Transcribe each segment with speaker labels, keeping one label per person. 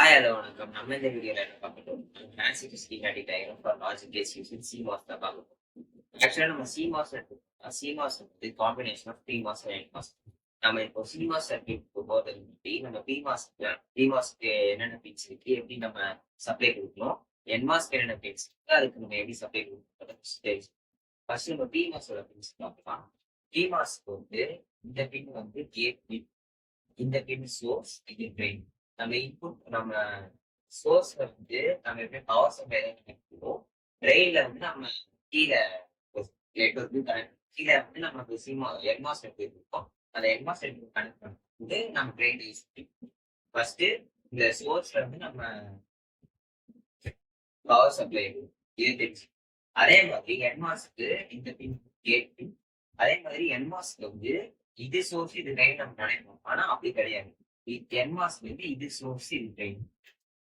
Speaker 1: Hi hello வணக்கம். நம்ம இந்த வீடியோல என்ன பார்க்க போறோம்? ஸ்கின் அடிக்ட் ஆகிரும் for logic gates using CMOS தான் பார்க்க போறோம். ஆக்சுவலா நம்ம சிமாஸ் எடுத்துக்கோம் சிமாஸ் வந்து combination of PMOS and NMOS நம்ம இப்போ சிமாஸ் சர்க்கியூட் போகிறது முன்னாடி நம்ம பிமாஸ் பிமாஸ்க்கு என்னென்ன பின்ஸ் இருக்கு எப்படி நம்ம சப்ளை கொடுக்கணும் என்மாஸ்க்கு என்னென்ன பின்ஸ் இருக்கு அதுக்கு நம்ம எப்படி சப்ளை கொடுக்கணும் ஃபர்ஸ்ட் நம்ம பிமாஸோட பின்ஸ் பார்க்கலாம். பிமாஸ்க்கு வந்து இந்த பின் வந்து கேட் பின் இந்த பின் சோர்ஸ் இது ட்ரெயின் நம்ம இன்புட் நம்ம சோர்ஸ் வந்து நம்ம எப்படி பவர் சப்ளை கனெக்ட் ட்ரெயின்ல வந்து நம்ம கீழே நெட்ஒர்க் கனெக்ட் கீழே வந்து நம்ம சிமா என்மாஸ் நெட்ஒர்க் இருக்கும். அந்த என்மாஸ் நெட்ஒர்க் கனெக்ட் பண்ணும்போது நம்ம ட்ரெயின் யூஸ் ஃபர்ஸ்ட் இந்த சோர்ஸ்ல வந்து நம்ம பவர் சப்ளை இது தெரிஞ்சு அதே மாதிரி என்மாஸ்க்கு இந்த பின் கேட் பின் அதே மாதிரி என்மாஸ்க்கு வந்து இது சோர்ஸ் இது ட்ரெயின் நம்ம நினைப்போம். ஆனா அப்படி கிடையாது. என்மாஸ்க்கு வந்து இது சோர்ஸ் இது ட்ரெயின்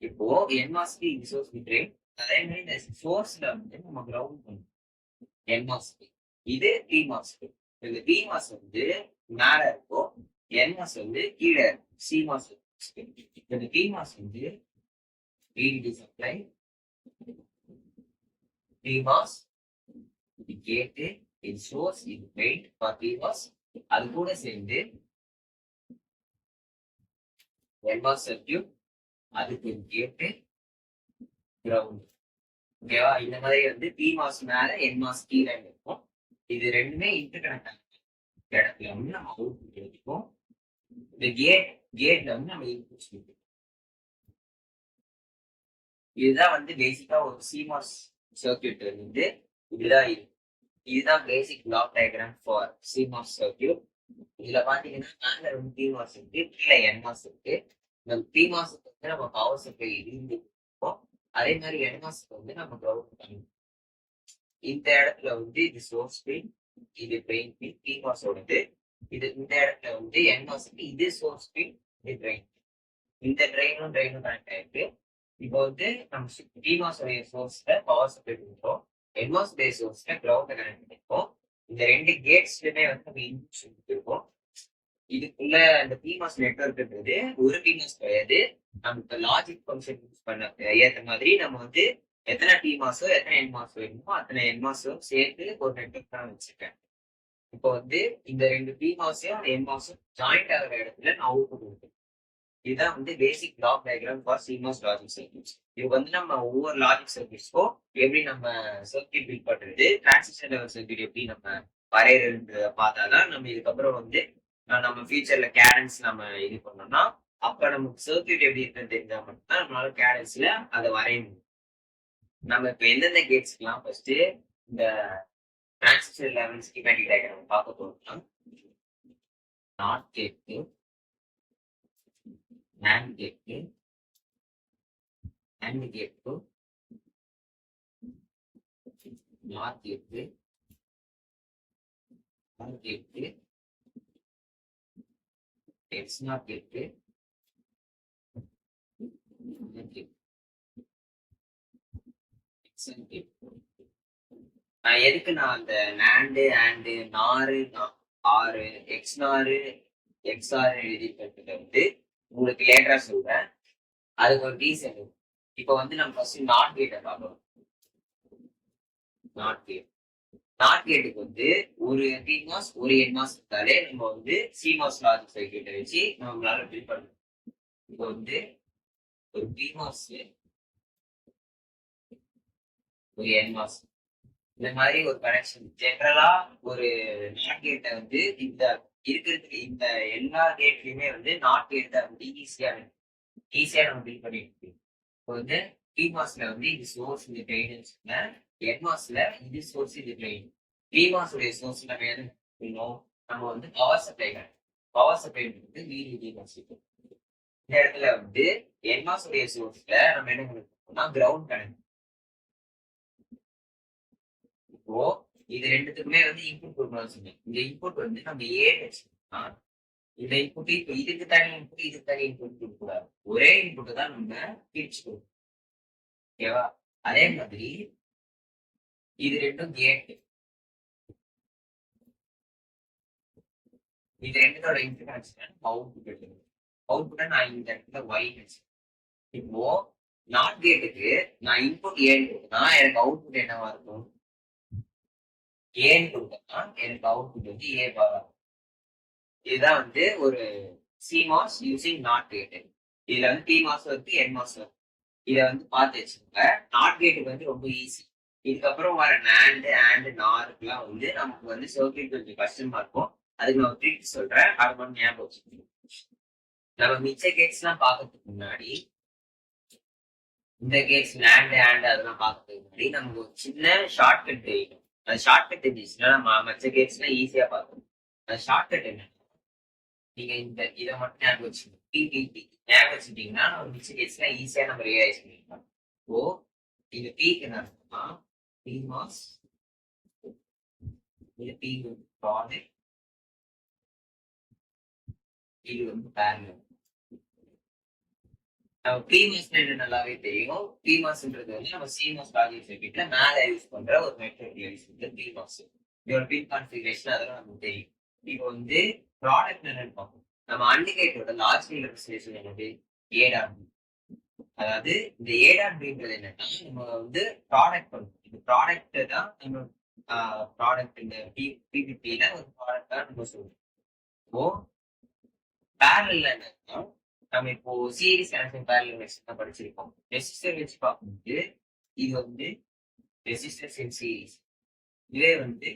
Speaker 1: இப்போ என்மாஸ்க்கு இது சோர்ஸ் இது ட்ரெயின் அதே மாதிரி இந்த சோர்ஸ்ல வந்து நம்ம கிரவுண்ட் பண்ணுவோம் என்மாஸ்க்கு இது பி மாஸ்க்கு இந்த பி மாஸ் வந்து மேல இருக்கும் என்மாஸ் வந்து கீழே இருக்கும் சி மாஸ் இந்த பி மாஸ் வந்து VDD சப்ளை பி மாஸ் இது கேட்டு இது சோர்ஸ் இது பெயிண்ட் ஃபார் பி மாஸ் அது கூட சேர்ந்து என்மாஸ் சர்க்கியூட் அதுக்கு கேட்டு கிரவுண்ட் ஓகேவா இந்த மாதிரி வந்து பி மாஸ் மேல என் மாஸ் கீழே இருக்கும். இது ரெண்டுமே இன்டர் கனெக்ட் ஆகும் இடத்துல வந்து நம்ம அவுட்புட் எடுத்துக்கும் இந்த கேட் கேட்ல வந்து நம்ம இன்புட்ஸ் இதுதான் வந்து பேசிக்கா ஒரு சிமாஸ் சர்க்கியூட் வந்து இதுதான் இருக்கு இதுதான் basic block diagram for CMOS circuit இதுல பாத்தீங்கன்னா மேல வந்து பிமாஸ் இருக்கு கீழே என்மாஸ் இருக்கு இந்த மாசத்துக்கு வந்து நம்ம பவர் சப்ளை இருந்துருக்கோம் அதே மாதிரி என்மாஸ்க்கு வந்து நம்ம கிரவுண்ட் பண்ணணும் இந்த இடத்துல வந்து இது சோர்ஸ் பின் இது ட்ரெயின் பின் மாசோடது இது இந்த இடத்துல வந்து என் மாசத்துக்கு இது சோர்ஸ் பின் இது ட்ரெயின் இந்த ட்ரெயினும் ட்ரெயினும் கனெக்ட் ஆயிருக்கு இப்போ வந்து நம்ம பிமாஸோடைய சோர்ஸ்ல பவர் சப்ளை கொடுக்குறோம் என்மாஸ் பேஸ் சோர்ஸ்ல கிரவுண்ட் கனெக்ட் பண்ணிருக்கோம் இந்த ரெண்டு கேட்ஸ்லுமே வந்து நம்ம இன்புட்ஸ் கொடுத்துருக்கோம். இதுக்குள்ள அந்த பிமாஸ் நெட்ஒர்க்ன்றது ஒரு பிமாஸ் கிடையாது. நம்ம லாஜிக் ஃபங்க்ஷன் யூஸ் பண்ண ஏற்ற மாதிரி நம்ம வந்து எத்தனை டி மாசோ எத்தனை என் மாசம் வேணுமோ அத்தனை என் மாசம் சேர்த்து ஒரு நெட்ஒர்க் தான் வச்சிருக்கேன். இப்போ வந்து இந்த ரெண்டு பி மாசையும் அந்த என் ஜாயிண்ட் ஆகிற இடத்துல நான் அவுட்புட் கொடுப்பேன் இதுதான் வந்து basic block diagram for CMOS logic circuits இது வந்து நம்ம ஒவ்வொரு லாஜிக் சர்க்கியூட்ஸ்க்கும் எப்படி நம்ம சர்க்கியூட் பில்ட் பண்றது டிரான்சிஷன் லெவல் சர்க்கியூட் எப்படி நம்ம வரையிறத பார்த்தா தான் நம்ம இதுக்கப்புறம் வந்து நம்ம ஃபியூச்சர்ல கேரன்ஸ் நம்ம இது பண்ணோம்னா அப்ப நமக்கு சர்க்கியூட் எப்படி இருக்குன்னு தெரிஞ்சா மட்டும்தான் நம்மளால கேரன்ஸ்ல அதை வரைய முடியும். நம்ம இப்ப எந்தெந்த கேட்ஸ்க்குலாம் ஃபர்ஸ்ட் இந்த டிரான்சிஸ்டர் லெவல் ஸ்கீமேட்டிக் டயக்ராம் பார்க்க போறோம்னா நாட் கேட்டு NAND கேட்டு AND கேட்டு நாட் கேட்டு NOR கேட்டு XNOR கேட்டு நான் எதுக்கு நான் அந்த நாண்டு ஆண்டு நாறு ஆறு எக்ஸ் நாறு எக்ஸ் ஆறு எழுதிட்டு வந்து உங்களுக்கு லேட்டரா சொல்றேன். அதுக்கு ஒரு ரீசன் இப்போ வந்து நம்ம ஃபர்ஸ்ட் நாட் கேட்டை பார்க்கணும் நாட் கேட் நாட் கேட்டுக்கு வந்து ஒரு பிமாஸ் ஒரு என்மாஸ் இருந்தாலே நம்ம வந்து சிமாஸ் லாஜிக் சர்க்கியூட்டை வச்சு நம்மளால பில் பண்ணணும் இப்போ வந்து ஒரு பிமாஸ் ஒரு என்மாஸ் இந்த மாதிரி ஒரு கனெக்ஷன் ஜென்ரலா ஒரு நாட் கேட்டை வந்து இந்த இருக்கிறதுக்கு இந்த எல்லா கேட்லயுமே வந்து நாட் கேட் தான் வந்து ஈஸியா ஈஸியா நம்ம பில் பண்ணிட்டு இருக்கோம் இப்போ வந்து பிமாஸ்ல வந்து இது சோர்ஸ் இந்த ட்ரெயின்ஸ்ல என்மாஸ்ல இது சோர்ஸ் இது ட்ரெயின் பீமாஸுடைய உடைய சோர்ஸ் நம்ம எது நம்ம வந்து பவர் சப்ளை பவர் சப்ளை வந்து விடிடி வச்சுக்கோம் இந்த இடத்துல வந்து என்மாஸ் சோர்ஸ்ல நம்ம என்ன பண்ணிருக்கோம்னா கிரவுண்ட் கிடைக்கும் இப்போ இது ரெண்டுத்துக்குமே வந்து இன்புட் கொடுக்கணும்னு சொன்னேன். இந்த இன்புட் வந்து நம்ம ஏ வச்சுக்கோம்னா இந்த இன்புட் இப்போ இதுக்கு தனி இன்புட் இதுக்கு தனி இன்புட் கொடுக்கக்கூடாது. ஒரே இன்புட் தான் நம்ம பிரிச்சு கொடுக்கணும். ஓகேவா அதே மாதிரி இது ரெண்டும் கேட்டு இது ரெண்டுத்தோட இன்டர்கனெக்ஷன் அவுட்புட் எடுக்கணும் அவுட்புட்டை நான் இந்த இடத்துல ஒய் வச்சேன் இப்போ நாட் கேட்டுக்கு நான் இன்புட் ஏன்னு கொடுத்தா எனக்கு அவுட்புட் என்னவா இருக்கும்? ஏன்னு கொடுத்தா எனக்கு அவுட்புட் வந்து ஏ பாரா இதுதான் வந்து ஒரு சிமாஸ் யூசிங் நாட் கேட்டு இதுல வந்து டி மாஸ் இருக்கு என் மாஸ் இருக்கு இதை வந்து பார்த்து வச்சுக்கோங்க. நாட் கேட்டுக்கு வந்து ரொம்ப ஈஸி இதுக்கப்புறம் வர நேண்டு ஆண்டு நாருக்குலாம் வந்து நமக்கு வந்து சர்க்கியூட் கொஞ்சம் கஷ்டமா இருக்கும். அதுக்கு நான் ட்ரீட் சொல்றேன். அது மட்டும் ஞாபகம் வச்சுக்கணும் நம்ம மிச்ச கேட்ஸ் எல்லாம் பார்க்கறதுக்கு முன்னாடி இந்த கேட்ஸ் லேண்ட் ஹேண்ட் அதெல்லாம் பார்க்கறதுக்கு முன்னாடி நமக்கு ஒரு சின்ன ஷார்ட்கட் தெரியணும் அந்த ஷார்ட்கட் தெரிஞ்சிச்சுன்னா நம்ம மற்ற கேட்ஸ்லாம் ஈஸியா பார்க்கணும். அந்த ஷார்ட்கட் என்ன? நீங்க இந்த இதை மட்டும் ஞாபகம் வச்சுக்கணும் டிடிடி ஞாபகம் வச்சுட்டீங்கன்னா நம்ம மிச்ச கேட்ஸ்லாம் ஈஸியா நம்ம ரியலைஸ் பண்ணிக்கலாம். ஓ இந்த பீக்கு என்ன இருக்குமா பி மாஸ் இது பி ப்ராடக்ட் இது வந்து பேரலல் நம்ம பிமாஸ் நல்லாவே தெரியும். பிமாஸ்ன்றது வந்து நம்ம சிமாஸ் லாஜிக் சர்க்கிட்ல மேல யூஸ் பண்ற ஒரு மெத்தட் யூஸ் பண்ற பிமாஸ் இதோட பின் கான்ஃபிகரேஷன் அதெல்லாம் நமக்கு தெரியும். இப்போ வந்து ப்ராடக்ட் என்னன்னு பார்ப்போம். நம்ம அண்டிகேட்டோட லாஜிக்கல் ரெப்ரஸன்டேஷன் என்னது? ஏடான் அதாவது இந்த ஏடான் பின்றது என்னன்னா நம்ம வந்து ப்ராடக்ட் பண்ணுவோம். இந்த ப்ராடக்ட் தான் நம்ம ப்ராடக்ட் இந்த பிபிபில ஒரு ப்ராடக்ட் தான் நம்ம இப்போ இப்போ பேரல் என்னன்னா நம்ம இப்போ சீரிஸ் கனெக்ஷன் பேரல் கனெக்ஷன் தான் படிச்சிருக்கோம் ரெசிஸ்டர் வச்சு பார்க்கும்போது இது வந்து ரெசிஸ்டர்ஸ் இன் சீரிஸ் இதே வந்து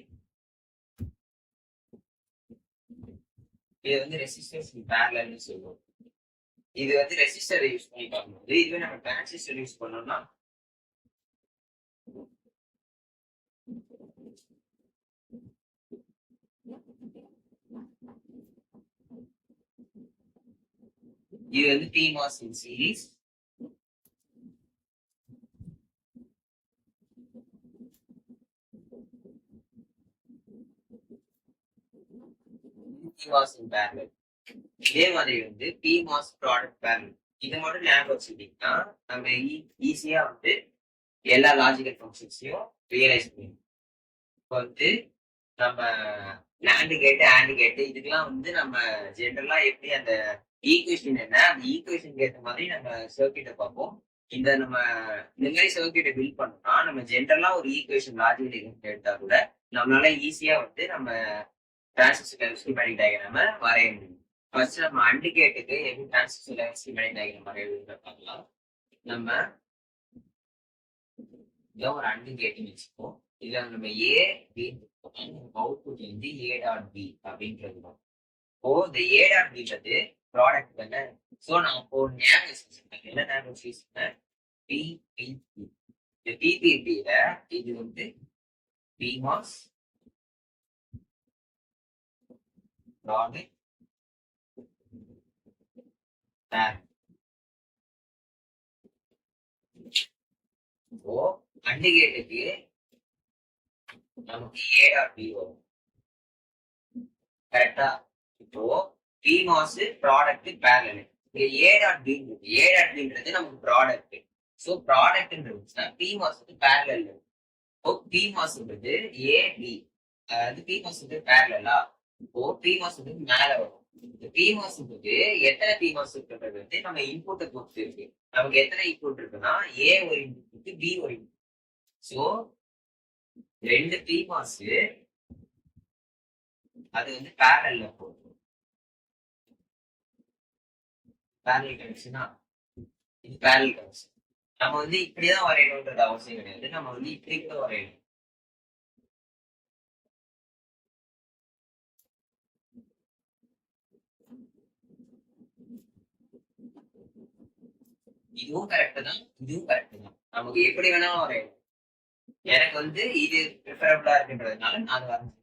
Speaker 1: இது வந்து ரெசிஸ்டர்ஸ் இன் பேரலல்னு சொல்லுவோம் இது வந்து ரெசிஸ்டரை யூஸ் பண்ணி பார்க்கும்போது இதுவே நம்ம டிரான்சிஸ்டர் யூஸ் பண்ணோம்னா இது வந்து பிமாஸ் இன் சீரீஸ் பிமாஸ் இன் parallel. இதே மாதிரி வந்து பிமாஸ் ப்ராடக்ட் parallel. இது மட்டும் ஞாபகம் வச்சுக்கிட்டீங்கன்னா நம்ம e-, ஈஸியா வந்து எல்லா லாஜிக்கல் ஃபங்க்ஷன்ஸையும் ரியலைஸ் பண்ணிடலாம். இப்போ வந்து நம்ம லேண்டு கேட்டு ஆண்டு கேட்டு இதுக்கெல்லாம் வந்து நம்ம ஜென்ரலாக எப்படி அந்த ஈக்குவேஷன் என்ன? அந்த ஈக்குவேஷனுக்கு ஏற்ற மாதிரி நம்ம சர்க்கியூட்டை பார்ப்போம். இந்த நம்ம இந்த மாதிரி சர்க்கியூட்டை பில்ட் பண்ணோம்னா நம்ம ஜென்ரலா ஒரு ஈக்குவேஷன் லாஜிக்கல் எடுத்தா கூட நம்மளால ஈஸியா வந்து நம்ம டிரான்சிஸ்டர் ஸ்கீமேட்டிக் டயக்ராம வரைய முடியும். ஃபர்ஸ்ட் நம்ம அண்டிகேட்டுக்கு எப்படி டிரான்சிஸ்டர் ஸ்கீமேட்டிக் டயக்ராம் வரையுதுன்னு பார்க்கலாம். நம்ம இதான் ஒரு அண்டிகேட்னு வச்சுப்போம். இதுல நம்ம ஏ பி அவுட்புட் வந்து ஏ டாட் பி அப்படின்றது தான். இப்போ இந்த ஏ டாட் பின்றது ப்ராடக்ட் தானே? ஸோ நான் இப்போ ஞாபகம் வச்சிருக்கேன் என்ன ஞாபகம் வச்சிருக்கேன் பிபிபி இந்த பிபிபியில இது வந்து பிமாஸ் ப்ராடக்ட் இப்போ அண்டிகேட்டுக்கு நமக்கு ஏ டாட் பி வரும் கரெக்டா இப்போ பி மாஸ் ப்ராடக்ட் பேரல் இங்க A dot B A dot பின்றது நமக்கு ப்ராடக்ட் ஸோ ப்ராடக்ட்ன்றது பி மாஸ் வந்து பேரலல் இப்போ பி மாஸுன்றது ஏ பி அதாவது பி மாஸ் வந்து பேரலா இப்போ பி மாஸ் வந்து மேல வரும். இந்த பி மாஸ்ன்றது எத்தனை பி மாஸ் இருக்குன்றது வந்து நம்ம இன்புட்டை பொறுத்து இருக்கு. நமக்கு எத்தனை இன்புட் இருக்குன்னா ஏ ஒரு இன்புட் பி ஒரு இன்புட் ஸோ ரெண்டு பி மாஸ் அது வந்து பேரல்ல போகும். பேரல் கனெக்ஷனா இது பேரல் கனெக்ஷன் நம்ம வந்து இப்படிதான் வரையணும்ன்றது அவசியம் கிடையாது. நம்ம வந்து இப்படி கூட வரையணும். இதுவும் கரெக்ட் தான். இதுவும் கரெக்ட் தான். நமக்கு எப்படி வேணாலும் வரையணும் எனக்கு வந்து இது ப்ரிஃபரபிளா இருக்குன்றதுனால நான் அது வரைஞ்சேன்.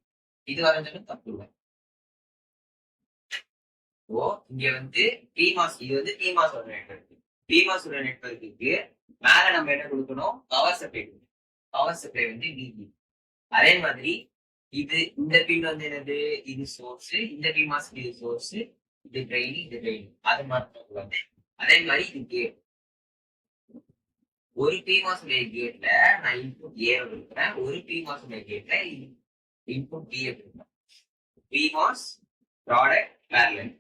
Speaker 1: இது வரைஞ்சாலும் தப்பு இல்லை. ஓ இங்க வந்து பிமாஸ் இது வந்து பிமாஸோட நெட்வொர்க் ஒரு நெட்வொர்க்குக்கு மேல நம்ம என்ன கொடுக்கணும்? பவர் சப்ளை பவர் சப்ளை வந்து டிபி அதே மாதிரி இது இந்த பின் வந்து என்னது? இது சோர்ஸ் இந்த பிமாஸ் இது சோர்ஸ் இது ட்ரெயின் இது ட்ரெயின் அது மாதிரி வந்து அதே மாதிரி இது கேட் ஒரு பிமாஸ் கேட்ல நான் இன்புட் ஏ கொடுக்குறேன். ஒரு பிமாஸ் கேட்ல இன்புட் பி கொடுக்குறேன். பிமாஸ் ப்ராடக்ட் பேரலன்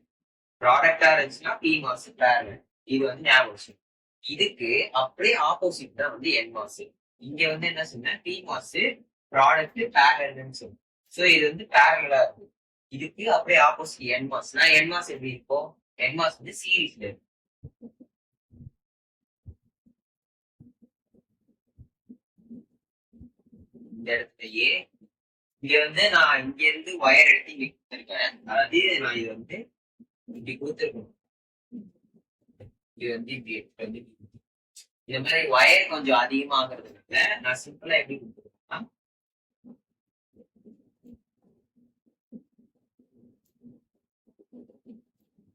Speaker 1: ப்ராடக்டா இருந்துச்சுன்னா பி மாஸ் பேரலல் இது வந்து ஞாபகம் இதுக்கு அப்படியே ஆப்போசிட் தான் வந்து என் மாஸ் இங்க வந்து என்ன சொன்ன பி மாஸ் ப்ராடக்ட் பேரல்னு சொல்லுவோம் சோ இது வந்து பேரலா இருக்கு இதுக்கு அப்படியே ஆப்போசிட் என் மாஸ்னா என் மாஸ் எப்படி இருக்கும் என் மாஸ் வந்து சீரீஸ்ல இருக்கு இந்த இடத்துல இங்க வந்து நான் இங்க இருந்து ஒயர் எடுத்து இங்க கொடுத்துருக்கேன். அதாவது நான் இது வந்து இப்படி கொடுத்துருக்கேன் இது வந்து இப்படி எடுத்து வந்து இந்த மாதிரி ஒயர் கொஞ்சம் அதிகமாகிறதுனால நான் சிம்பிளா எப்படி கொடுத்துருக்கேன்னா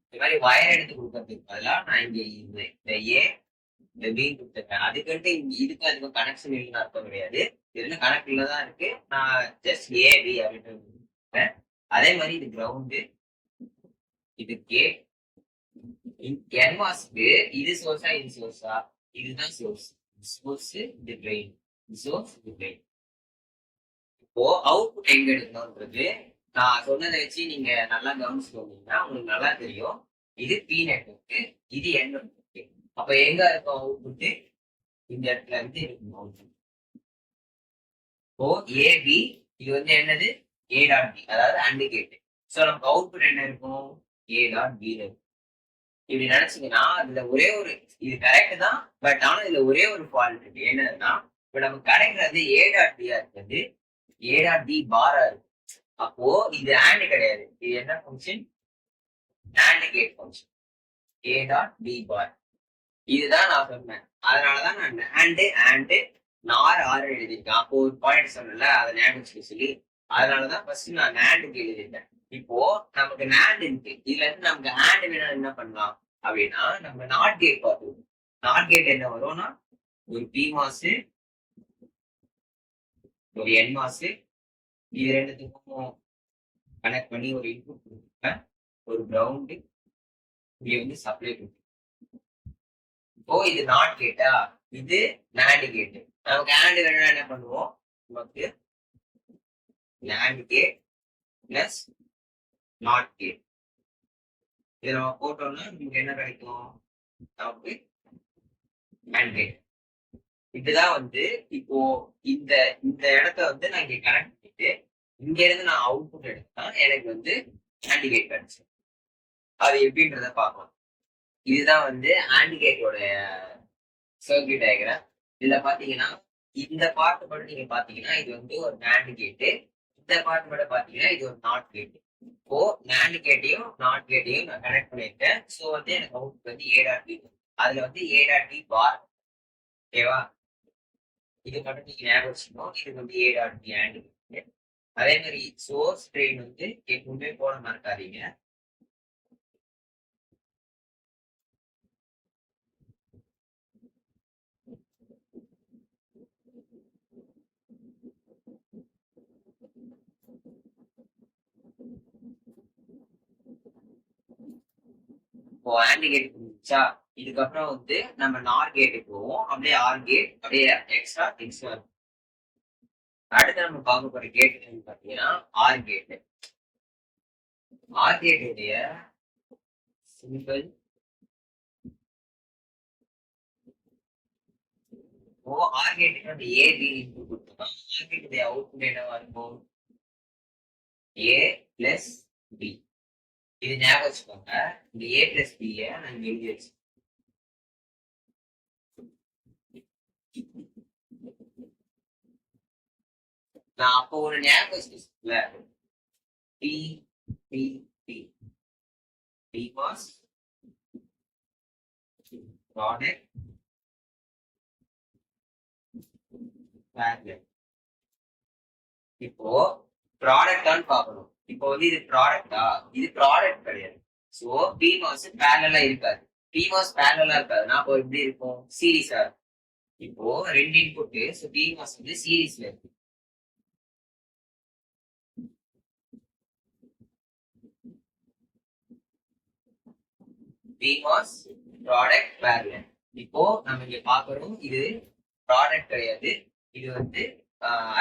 Speaker 1: இந்த மாதிரி ஒயர் எடுத்து கொடுக்கறதுக்கு பதிலா நான் இங்க இந்த ஏ இந்த பி கொடுத்துருக்கேன். அதுக்கிட்ட இங்க இதுக்கும் அதுக்கும் கனெக்ஷன் இல்லைன்னு அர்த்தம் கிடையாது. இதுல கணக்குல தான் இருக்கு. நான் ஜஸ்ட் ஏ பி அப்படின்னு அதே மாதிரி இது கிரவுண்டு இது கேட் கேன்வாஸ்க்கு இது சோர்ஸா இது சோர்ஸா இதுதான் சோர்ஸ் சோர்ஸ் இது ட்ரெயின் சோர்ஸ் இது பிரெயின் இப்போ அவுட்புட் எங்க எடுக்கணும்ன்றது நான் சொன்னதை வச்சு நீங்க நல்லா கவனிச்சுக்கோங்கன்னா உங்களுக்கு நல்லா தெரியும். இது பி நெட்வொர்க் இது என் நெட்வொர்க் அப்ப எங்க இருக்கும் அவுட்புட் இந்த இடத்துல இருந்து இருக்கும் அவுட்புட் இப்போ ஏபி இது வந்து என்னது? ஏ டாட் பி அதாவது அண்டு கேட்டு. ஸோ நமக்கு அவுட்புட் என்ன இருக்கும்? ஏ டாட் பி இப்படி நினைச்சீங்கன்னா அதுல ஒரே ஒரு இது கரெக்ட் தான் பட் ஆனா இதுல ஒரே ஒரு ஃபால்ட் இருக்கு. என்னன்னா இப்ப நமக்கு கிடைக்கிறது ஏ டாட் பியா இருக்கிறது. ஏ டாட் பி பாரா இருக்கு அப்போ இது ஆண்ட் கிடையாது. இது என்ன function and gate function A dot B bar இதுதான் நான் சொன்னேன். அதனாலதான் நான் ஆண்டு ஆண்டு நார் ஆறு எழுதியிருக்கேன். அப்போ ஒரு பாயிண்ட் சொன்னேன்ல அதை ஞாபகம் சொல்லி அதனாலதான் ஃபர்ஸ்ட் நான் ஆண்டுக்கு எழுதியிருந்தேன். இப்போ நமக்கு நேண்ட் இருக்கு. இதுல இருந்து நமக்கு ஹேண்ட் வேணா என்ன பண்ணலாம்? அப்படின்னா நம்ம நாட் கேட் பார்த்துருவோம் நாட் கேட் என்ன வரும்னா ஒரு பி மாசு ஒரு என் மாசு இது ரெண்டுத்துக்கும் கனெக்ட் பண்ணி ஒரு இன்புட் கொடுத்துருப்பேன். ஒரு கிரவுண்டு இங்க வந்து சப்ளை கொடுத்து இப்போ இது நாட் கேட்டா இது நேண்ட் கேட்டு நமக்கு ஹேண்ட் வேணும்னா என்ன பண்ணுவோம்? நமக்கு NAND gate plus not gate இதை நம்ம போட்டோம்னா நமக்கு என்ன கிடைக்கும்? நமக்கு மேண்டேட் கேட் இதுதான் வந்து இப்போ இந்த இந்த இடத்த வந்து நான் இங்க கனெக்ட் பண்ணிட்டு இங்க இருந்து நான் அவுட்புட் எடுத்தா எனக்கு வந்து ஆண்டிகேட் கிடைச்சு அது எப்படின்றத பார்க்கலாம். இதுதான் வந்து ஆண்டிகேட்டோட சர்க்கியூட் டயக்ராம் இதுல பாத்தீங்கன்னா இந்த பார்ட் மட்டும் நீங்க பாத்தீங்கன்னா இது வந்து ஒரு நேண்ட் கேட்டு இந்த பார்ட் மட்டும் பாத்தீங்கன்னா இது ஒரு நாட் கேட்டு இப்போ நேண்ட் கேட்டையும் நாட் கேட்டையும் நான் கனெக்ட் பண்ணிருக்கேன் ஸோ வந்து எனக்கு அவுட் வந்து ஏ டாட் பி அதுல வந்து ஏ டாட் பி பார் ஓகேவா? இது மட்டும் நீங்க ஞாபகம் வச்சுக்கணும். இது வந்து ஏ டாட் பி ஆண்ட் அதே மாதிரி சோர்ஸ் ட்ரெயின் வந்து எப்பவுமே போட மறக்காதீங்க இப்போ ஆண்ட் கேட் முடிச்சா இதுக்கப்புறம் வந்து நம்ம நார் கேட்டுக்கு போவோம். அப்படியே ஆர் கேட் அப்படியே எக்ஸ்ட்ரா எக்ஸ்ட்ரா அடுத்து நம்ம பார்க்க போற கேட் பார்த்தீங்கன்னா ஆர் கேட் ஆர் கேட்டுடைய சிம்பிள் ஓ ஆர் கேட்டுக்கு அந்த ஏ பி இன்புட் கொடுத்துருக்கோம் ஆர் கேட்டுடைய அவுட்புட் என்னவா இருக்கும்? ஏ பிளஸ் பி இது ஞாபகம் வச்சுக்கோங்க. இந்த ஏ பிளஸ் பி நான் இங்க எழுதி வச்சு நான் அப்போ ஒரு ஞாபகம் வச்சுக்கல P P P PMOS product இப்போ ப்ராடக்டான்னு பார்க்கணும். இப்போ வந்து இது ப்ராடக்டா இது ப்ராடக்ட் கிடையாது. ஸோ பி மாஸ் பேரலா இருக்காது. பி மாஸ் பேரலா இருக்காது நான் இப்போ எப்படி இருக்கும்? சீரீஸா இருக்கும். இப்போ ரெண்டு இன்புட் ஸோ பி மாஸ் வந்து சீரீஸ்ல இருக்கு. பி மாஸ் ப்ராடக்ட் பேரலன் இப்போ நம்ம இங்க பாக்குறோம் இது ப்ராடக்ட் கிடையாது. இது வந்து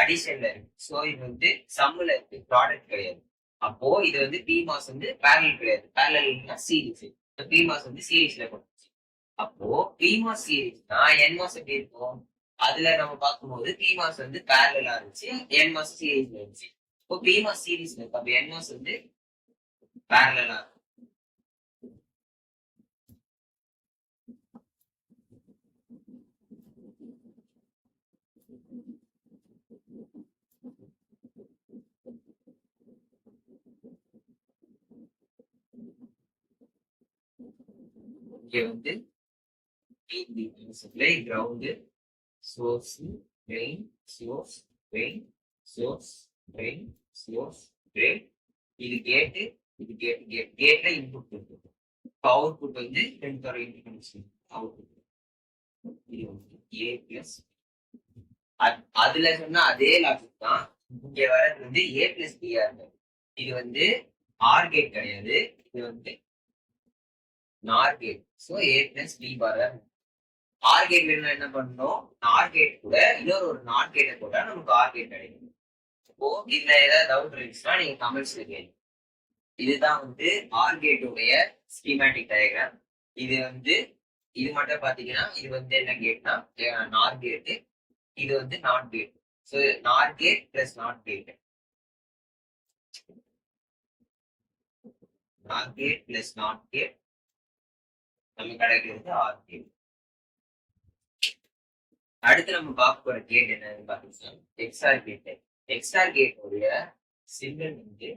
Speaker 1: அடிஷன்ல இருக்கு. ஸோ இது வந்து சம்முல இருக்கு. ப்ராடக்ட் கிடையாது. அப்போ இது வந்து பி மாஸ் வந்து பேரல் கிடையாது. பேரல்னா சீரிஸ் பி மாஸ் வந்து சீரிஸ்ல கொடுத்துச்சு. அப்போ பிமாஸ் என் என்மாஸ் எப்படி இருக்கும்? அதுல நம்ம பார்க்கும்போது பிமாஸ் வந்து பேரலா இருந்துச்சு. என்மாஸ் சீரிஸ்ல இருந்துச்சு. இப்போ பிமாஸ் சீரிஸ்ல இருக்கு அப்ப என்மாஸ் வந்து பேரலா இங்கே வந்து supply ground source drain source drain source drain source drain இது கேட்டு இது கேட் கேட் கேட்ல இன்புட் இருக்கு அவுட்புட் வந்து ரெண்டு தர இன்புட் கனெக்ஷன் அவுட்புட் இது வந்து ஏ பிளஸ் அதுல சொன்ன அதே லாஜிக் தான் இங்க வரது வந்து ஏ பிளஸ் பிஆர் இது வந்து ஆர் கேட் கிடையாது. இது வந்து NOR gate so A plus B bar OR gate வேணும் என்ன பண்ணணும்? நார் கேட் கூட இன்னொரு ஒரு நார் கேட்டை போட்டால் நமக்கு ஆர் கேட் கிடைக்கும். இப்போ இதுல ஏதாவது டவுட் இருந்துச்சுன்னா நீங்க கமெண்ட்ஸ்ல கேளுங்க. இதுதான் வந்து ஆர் கேட்டுடைய ஸ்கீமேட்டிக் டயக்ராம் இது வந்து இது மட்டும் பாத்தீங்கன்னா இது வந்து என்ன கேட்னா நார் கேட்டு இது வந்து not gate so NOR gate plus not gate not gate plus not gate நம்ம கிடைக்கிறது ஆர் கேட் அடுத்து நம்ம பார்க்க போற கேட் என்னன்னு பார்த்தீங்கன்னா எக்ஸ்ஆர் கேட் எக்ஸ்ஆர் கேட்டோடைய சிம்பிள் வந்து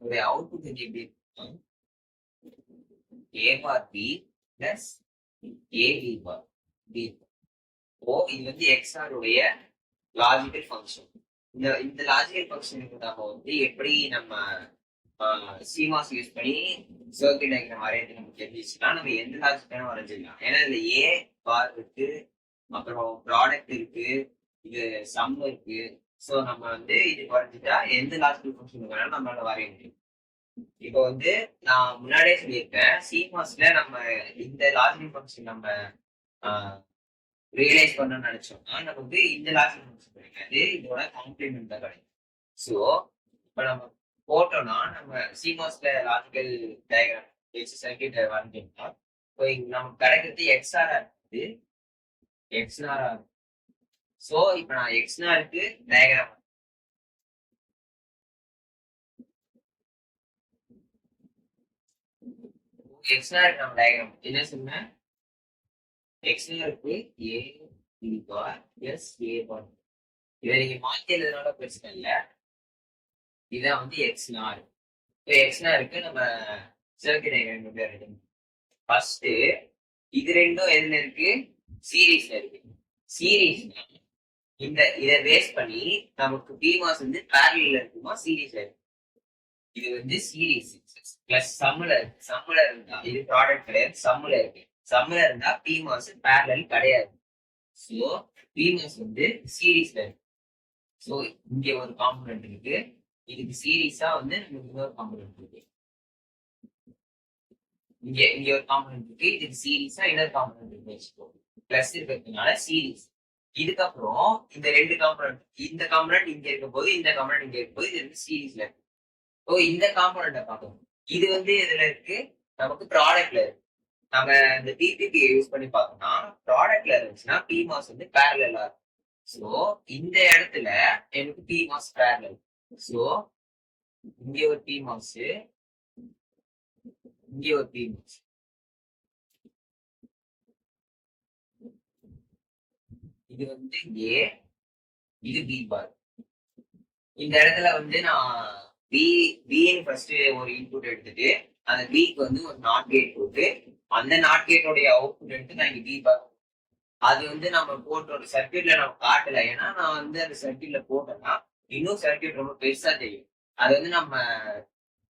Speaker 1: உடைய அவுட்புட் வந்து எப்படி இருக்கும்? A bar B plus A B bar B ஓ இது வந்து எக்ஸ்ஆர் உடைய லாஜிக்கல் ஃபங்க்ஷன் இந்த இந்த லாஜிக்கல் ஃபங்க்ஷனுக்கு நம்ம வந்து எப்படி நம்ம சிமாஸ் யூஸ் பண்ணி சர்க்கிட் டயக்ராம் வரையறது நமக்கு தெரிஞ்சிச்சுன்னா நம்ம எந்த லாஜிக் வேணும் வரைஞ்சிடலாம் ஏன்னா இதுல ஏ பார் இருக்கு அப்புறம் ப்ராடக்ட் இருக்கு இது சம் இருக்கு. ஸோ நம்ம வந்து இது வரைஞ்சிட்டா எந்த லாஜிக்கல் ஃபங்க்ஷன் வேணாலும் நம்மளால வரைய முடியும். இப்போ வந்து நான் முன்னாடியே சொல்லியிருக்கேன் சிமாஸ்ல நம்ம இந்த லாஜிக்கல் ஃபங்க்ஷன் நம்ம ரியலைஸ் பண்ணணும்னு நினைச்சோம்னா நம்ம வந்து இந்த லாஸ்ட் கிடைக்காது இதோட காம்ப்ளிமெண்ட் தான் கிடைக்கும் ஸோ இப்போ நம்ம போட்டோம்னா நம்ம சிமாஸ்ல லாஜிக்கல் டயக்ராம் வச்சு சர்க்கியூட் வரைஞ்சோம்னா இப்போ இங்க நமக்கு கிடைக்கிறது எக்ஸ்ஆரா இருக்குது எக்ஸ்ஆரா ஸோ இப்போ நான் எக்ஸ்ஆருக்கு டயக்ராம் எக்ஸ்ஆருக்கு நம்ம டயக்ராம் என்ன சொன்னேன்? எக்ஸ்ஆருக்கு ஏ பி பார் எஸ் ஏ பார் இதை நீங்க மாற்றி எழுதுனால பிரச்சனை இல்லை. இதான் வந்து எக்ஸ்ஆர் இப்போ எக்ஸ்ஆருக்கு நம்ம சர்க்கிட் டயக்ராம் பேர் எழுதணும் ஃபர்ஸ்ட் இது ரெண்டும் எதுல இருக்கு? சீரீஸ்ல இருக்கு. சீரீஸ்னா இந்த இதை வேஸ்ட் பண்ணி நமக்கு பிமாஸ் வந்து பேரலில் இருக்குமா? சீரீஸ்ல இருக்கு இது வந்து சீரீஸ் பிளஸ் சம்முல இருக்கு. சம்முல இருந்தா இது ப்ராடக்ட் கிடையாது. சம்முல இருக்கு. சம்முல இருந்தா பிமாஸ் பேரலல் கிடையாது. ஸோ பிமாஸ் வந்து சீரீஸ்ல இருக்கு ஸோ இங்க ஒரு காம்பனண்ட் இருக்கு. இதுக்கு சீரீஸா வந்து நமக்கு இன்னொரு காம்பனன்ட் இருக்கு. இங்க இங்க ஒரு காம்பனண்ட் இருக்கு. இதுக்கு சீரீஸா இன்னொரு காம்பனண்ட் இருக்கு வச்சுக்கோ பிளஸ் இருக்கிறதுனால சீரீஸ் இதுக்கப்புறம் இந்த ரெண்டு காம்பனண்ட் இந்த காம்பனண்ட் இங்க இருக்கும் போது இந்த காம்பனண்ட் இங்க இருக்கும் போது இது வந்து சீரீஸ்ல இருக்கு ஸோ இந்த காம்பனண்ட்டை பார்க்கணும். இது வந்து எதுல இருக்கு? நமக்கு ப்ராடக்ட்ல இருக்கு. நம்ம இந்த டிடிபி யூஸ் பண்ணி பார்த்தோம்னா ப்ராடக்ட்ல இருந்துச்சுன்னா பிமாஸ் வந்து பேரலா இருக்கும். ஸோ இந்த இடத்துல எனக்கு பிமாஸ் பேரலல் ஸோ இங்கே ஒரு பிமாஸ் இங்கே ஒரு பிமாஸ் இது வந்து ஏ இது பி பார் இந்த இடத்துல வந்து நான் பி பின்னு ஃபர்ஸ்ட் ஒரு இன்புட் எடுத்துட்டு அந்த பிக்கு வந்து ஒரு நாட் கேட் போட்டு அந்த நாட்கேட்டோடைய அவுட்புட் நான் இங்க பி அது வந்து நம்ம போட்டு ஒரு சர்க்கியூட்ல நம்ம காட்டல. ஏன்னா நான் வந்து அந்த சர்க்கியூட்ல போட்டேன்னா இன்னும் சர்க்கியூட் ரொம்ப பெருசா தெரியும். அது வந்து நம்ம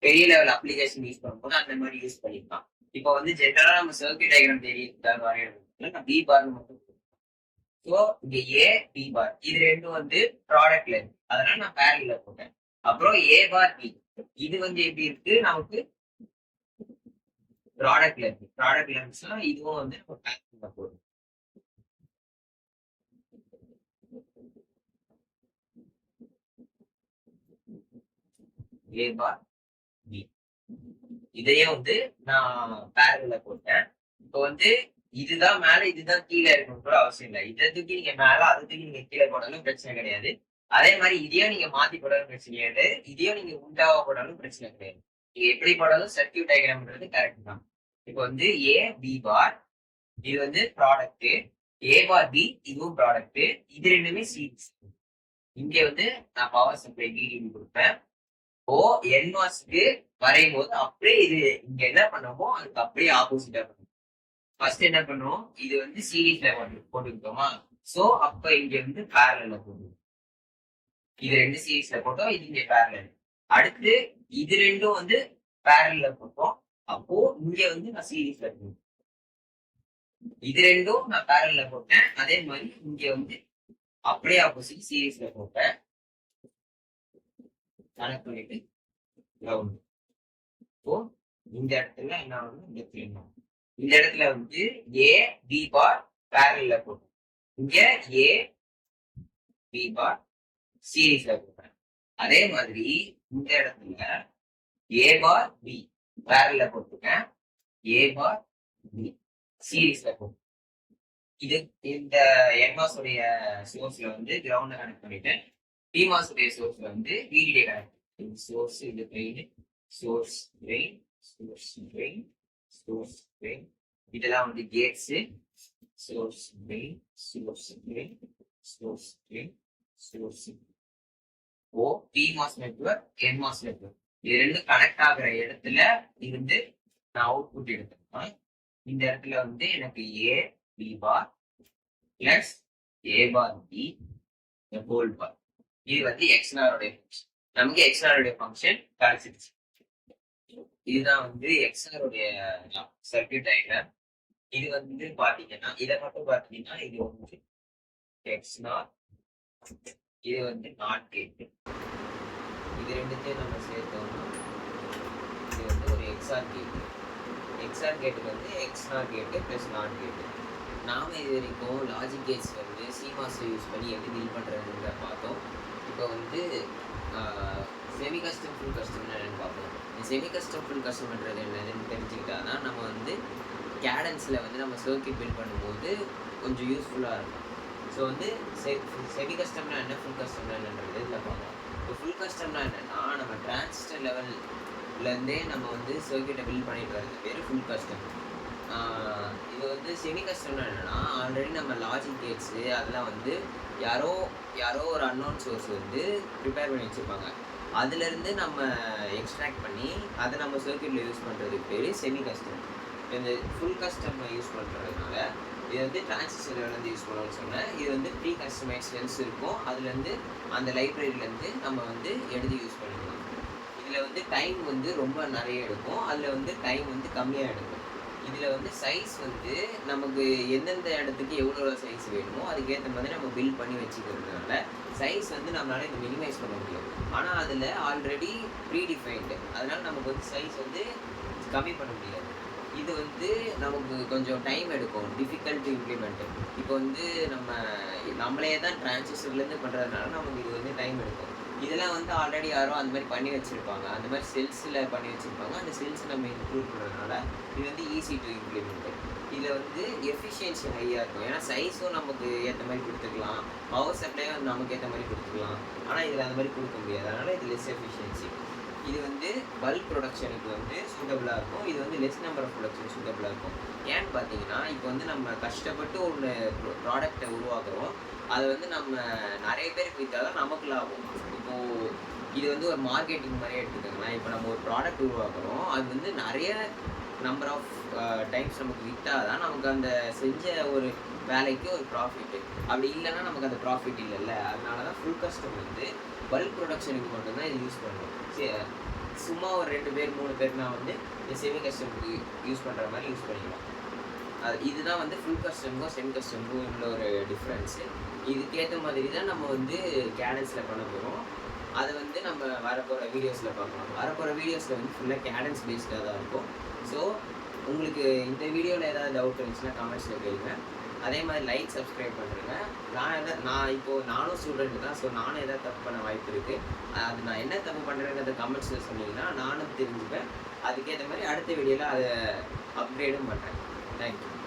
Speaker 1: பெரிய லெவல் அப்ளிகேஷன் யூஸ் பண்ணும்போது அந்த மாதிரி யூஸ் பண்ணிக்கலாம். இப்போ வந்து ஜென்ரலா நம்ம சர்க்கியூட் டயக்ராம் தெரியும். வரையணும் நான் பி பார் மட்டும் ஸோ இங்க ஏ பி பார் இது ரெண்டும் வந்து ப்ராடக்ட்ல இருக்கு அதனால நான் பேரல போட்டேன். அப்புறம் ஏ பார் பி இது வந்து எப்படி இருக்கு? நமக்கு ப்ராடக்ட் இருக்கு ப்ராடக்ட் இருந்துச்சுன்னா இதுவும் வந்து நம்ம பேக்கிங்ல போடுறோம் ஏ பார் பி இதையே வந்து நான் பேரல போட்டேன். இப்போ வந்து இதுதான் மேல இதுதான் கீழே இருக்கணும் அவசியம் இல்லை. இதை தூக்கி நீங்க மேல அதை தூக்கி நீங்க கீழே போடாலும் பிரச்சனை கிடையாது. அதே மாதிரி இதையும் நீங்க மாத்தி போடாலும் பிரச்சனை கிடையாது. இதையும் நீங்க உண்டாக போடாலும் பிரச்சனை கிடையாது. எப்படி போடாலும் சர்க்கியூட் டயக்ராம்ன்றது கரெக்ட் தான். இப்போ வந்து ஏ பி பார் இது வந்து ப்ராடக்ட் ஏ பார் பி இதுவும் ப்ராடக்ட் இது ரெண்டுமே சீட்ஸ் இங்க வந்து நான் பவர் சப்ளை டிடிபி கொடுப்பேன். ஓ என்மாஸ்க்கு வரையும் போது அப்படியே இது இங்க என்ன பண்ணோமோ அதுக்கு அப்படியே ஆப்போசிட்டா பண்ணும். ஃபர்ஸ்ட் என்ன பண்ணுவோம்? இது வந்து சீரீஸ்ல போட்டு போட்டுக்கிட்டோமா? சோ அப்ப இங்க வந்து பேரல போடுவோம். இது ரெண்டு சீரீஸ்ல போட்டோம் இது இங்க பேரல அடுத்து இது ரெண்டும் வந்து பேரல்ல போட்டோம். அப்போ இங்க வந்து நான் சீரீஸ்ல போடுவேன் இது ரெண்டும் நான் பேரல்ல போட்டேன். அதே மாதிரி இங்க வந்து அப்படியே ஆப்போசிட் சீரீஸ்ல போட்டேன். கனெக்ட் பண்ணிட்டு கிரவுண்ட் இப்போ இந்த இடத்துல என்ன ஆகும் இந்த இடத்துல ஆகும்? இந்த இடத்துல வந்து ஏ பி பார் பேரல்ல போட்டேன் இங்க ஏ பி பார் சீரீஸ்ல போட்டேன். அதே மாதிரி இந்த இடத்துல ஏ பார் பி பேரல போட்டிருக்கேன். ஏ பார் பி சீரீஸ்ல போட்டு. இது இந்த என்மாஸ் உடைய சோர்ஸ்ல வந்து கிரவுண்ட கனெக்ட் பண்ணிட்டேன். பிமாஸ் உடைய சோர்ஸ்ல வந்து வீடியோ கனெக்ட் சோர்ஸ் இது drain source drain source drain source drain இதெல்லாம் வந்து gates source drain source drain source drain source ஓ பிமாஸ் நெட்வொர்க் என்மாஸ் நெட்ஒர்க் இது ரெண்டும் கனெக்ட் ஆகிற இடத்துல இருந்து நான் அவுட்புட் எடுத்துருக்கேன் இந்த இடத்துல வந்து எனக்கு A B bar plus A bar B whole bar இது வந்து எக்ஸ்னாருடைய ஃபங்க்ஷன் நமக்கு எக்ஸ்னாருடைய ஃபங்க்ஷன் கிடைச்சிருச்சு இதுதான் வந்து எக்ஸ்னாருடைய சர்க்கியூட் டயக்ராம் இது வந்து பாத்தீங்கன்னா இதை மட்டும் பாத்தீங்கன்னா இது வந்து எக்ஸ்னார் இது வந்து நாட் இது ரெண்டுத்தையும் நம்ம சேர்த்தோம்னா இது வந்து ஒரு எக்ஸ்ஆர் கேட்டு எக்ஸ்ஆர் கேட்டுக்கு வந்து எக்ஸ்ஆர் கேட்டு ப்ளஸ் நாட் கேட்டு நாம் இது வரைக்கும் லாஜிக் கேட்ஸ் வந்து சிமாஸை யூஸ் பண்ணி எப்படி டீல் பண்ணுறதுன்ற பார்த்தோம். இப்போ வந்து செமி கஸ்டம் ஃபுல் கஸ்டம்னு என்னென்னு பார்ப்போம். செமி கஸ்டம் ஃபுல் கஸ்டம்ன்றது என்னதுன்னு தெரிஞ்சுக்கிட்டா தான் நம்ம வந்து கேடன்ஸில் வந்து நம்ம சர்க்கியூட் பில்ட் பண்ணும்போது கொஞ்சம் யூஸ்ஃபுல்லாக இருக்கும். ஸோ வந்து செமி கஸ்டம்னா என்ன? ஃபுல் கஸ்டம்னா என்னன்றது இதில் பார்க்கலாம். இப்போ ஃபுல் கஸ்டம்னா என்னன்னா நம்ம டிரான்சிஸ்டர் லெவல்லேருந்தே நம்ம வந்து சர்க்கியூட்டை பில்ட் பண்ணிட்டு வரது பேர் ஃபுல் கஸ்டம் இது வந்து செமி கஸ்டம்னா என்னென்னா ஆல்ரெடி நம்ம லாஜிக் கேட்ஸு அதெல்லாம் வந்து யாரோ யாரோ ஒரு அன்னோன் சோர்ஸ் வந்து ப்ரிப்பேர் பண்ணி வச்சுருப்பாங்க. அதுலேருந்து நம்ம எக்ஸ்ட்ராக்ட் பண்ணி அதை நம்ம சர்க்கியூட்டில் யூஸ் பண்ணுறதுக்கு பேர் செமி கஸ்டம் இந்த ஃபுல் கஸ்டம் யூஸ் பண்ணுறதுனால இது வந்து டிரான்சிஸ்டர் வந்து யூஸ் பண்ணணும்னு சொன்னேன். இது வந்து ப்ரீ கஸ்டமைஸ் லென்ஸ் இருக்கும். அதுலேருந்து அந்த லைப்ரரியிலேருந்து நம்ம வந்து எடுத்து யூஸ் பண்ணிக்கலாம். இதில் வந்து டைம் வந்து ரொம்ப நிறைய எடுக்கும். அதில் வந்து டைம் வந்து கம்மியாக எடுக்கும். இதில் வந்து சைஸ் வந்து நமக்கு எந்தெந்த இடத்துக்கு எவ்வளோ சைஸ் வேணுமோ அதுக்கேற்ற மாதிரி நம்ம பில் பண்ணி வச்சுக்கிறதுனால சைஸ் வந்து நம்மளால் இதை மினிமைஸ் பண்ண முடியும் ஆனால் அதில் ஆல்ரெடி ப்ரீ டிஃபைன்டு அதனால் நமக்கு வந்து சைஸ் வந்து கம்மி பண்ண முடியாது. இது வந்து நமக்கு கொஞ்சம் டைம் எடுக்கும். டிஃபிகல்ட் டு இம்ப்ளிமெண்ட் இப்போ வந்து நம்ம நம்மளே தான் டிரான்சிஸ்டர்லேருந்து பண்ணுறதுனால நமக்கு இது வந்து டைம் எடுக்கும். இதெல்லாம் வந்து ஆல்ரெடி யாரோ அந்த மாதிரி பண்ணி வச்சுருப்பாங்க. அந்த மாதிரி செல்ஸில் பண்ணி வச்சுருப்பாங்க. அந்த செல்ஸ் நம்ம இம்ப்ரூவ் பண்ணுறதுனால இது வந்து ஈஸி டு இம்ப்ளிமெண்ட் இதில் வந்து எஃபிஷியன்சி ஹையாக இருக்கும். ஏன்னா சைஸும் நமக்கு ஏற்ற மாதிரி கொடுத்துக்கலாம். பவர் சப்ளையும் நமக்கு ஏற்ற மாதிரி கொடுத்துக்கலாம். ஆனால் இதில் அந்த மாதிரி கொடுக்க முடியாது. அதனால் இது லெஸ் எஃபிஷியன்சி இது வந்து பல்க் ப்ரொடக்ஷனுக்கு வந்து சூட்டபுளாக இருக்கும். இது வந்து லெஸ் நம்பர் ஆஃப் ப்ரொடக்ஷன் சூட்டபுளாக இருக்கும். ஏன்னு பார்த்தீங்கன்னா இப்போ வந்து நம்ம கஷ்டப்பட்டு ஒரு ப்ராடக்டை உருவாக்குறோம். அதை வந்து நம்ம நிறைய பேருக்கு விற்றா தான் நமக்கு லாபம். இப்போது இது வந்து ஒரு மார்க்கெட்டிங் மாதிரியே எடுத்துக்கோங்களேன். இப்போ நம்ம ஒரு ப்ராடக்ட் உருவாக்குறோம். அது வந்து நிறைய நம்பர் ஆஃப் டைம்ஸ் நமக்கு விற்றா தான் நமக்கு அந்த செஞ்ச ஒரு வேலைக்கு ஒரு ப்ராஃபிட் அப்படி இல்லைன்னா நமக்கு அந்த ப்ராஃபிட் இல்லைல்ல. அதனால தான் ஃபுல் கஸ்டம் வந்து பல்க் ப்ரொடக்ஷனுக்கு மட்டும்தான் இது யூஸ் பண்ணுவோம். சும்மா ஒரு ரெண்டு பேர் மூணு பேர்னா வந்து இந்த செமி கஸ்டமுக்கு யூஸ் பண்ணுற மாதிரி யூஸ் பண்ணிக்கலாம். அது இதுதான் வந்து ஃபுல் கஸ்டமுக்கும் செமி கஸ்டமுக்கும் உள்ள ஒரு டிஃப்ரென்ஸு இதுக்கேற்ற மாதிரி தான் நம்ம வந்து கேடன்ஸில் பண்ண போகிறோம் அதை வந்து நம்ம வரப்போகிற வீடியோஸில் பார்க்கலாம். வரப்போகிற வீடியோஸில் வந்து ஃபுல்லாக கேடன்ஸ் பேஸ்டாக தான் இருக்கும். ஸோ உங்களுக்கு இந்த வீடியோவில் ஏதாவது டவுட் இருந்துச்சுன்னா கமெண்ட்ஸில் கேளுங்க. அதே மாதிரி லைக் சப்ஸ்கிரைப் பண்ணுறேங்க நான் எதை நான் இப்போது நானும் ஸ்டூடெண்ட் தான் ஸோ நானும் எதாவது தப்பு பண்ண வாய்ப்பு இருக்குது அது நான் என்ன தப்பு பண்ணுறேங்கிறத கமெண்ட்ஸில் சொன்னீங்கன்னா நானும் தெரிஞ்சுப்பேன். அதுக்கேற்ற மாதிரி அடுத்த வீடியோவில் அதை அப்கிரேடும் பண்ணுறேன் தேங்க்யூ